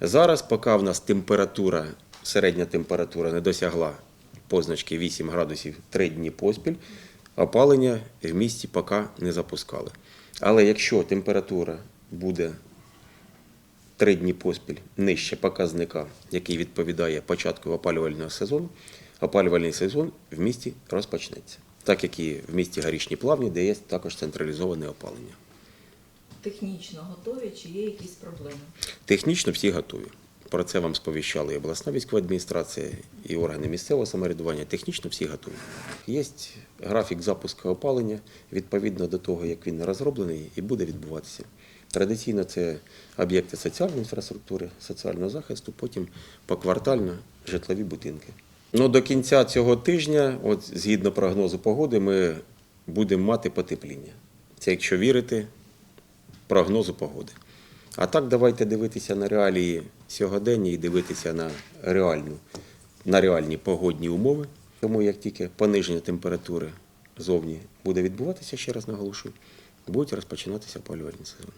Зараз, поки в нас температура, середня температура не досягла позначки 8 градусів 3 дні поспіль, опалення в місті поки не запускали. Але якщо температура буде 3 дні поспіль нижче показника, який відповідає початку опалювального сезону, опалювальний сезон в місті розпочнеться. Так як і в місті Горішні Плавні, де є також централізоване опалення. Технічно готові чи є якісь проблеми? Технічно всі готові. Про це вам сповіщали і обласна військова адміністрація, і органи місцевого самоврядування. Технічно всі готові. Є графік запуску опалення відповідно до того, як він розроблений, і буде відбуватися. Традиційно це об'єкти соціальної інфраструктури, соціального захисту, потім поквартально житлові будинки. Ну, до кінця цього тижня, от згідно прогнозу погоди, ми будемо мати потепління. Це якщо вірити прогнозу погоди. А так давайте дивитися на реалії сьогодення і дивитися на реальну, на реальні погодні умови. Тому як тільки пониження температури зовні буде відбуватися, ще раз наголошую, будуть розпочинатися опалювальні сезони.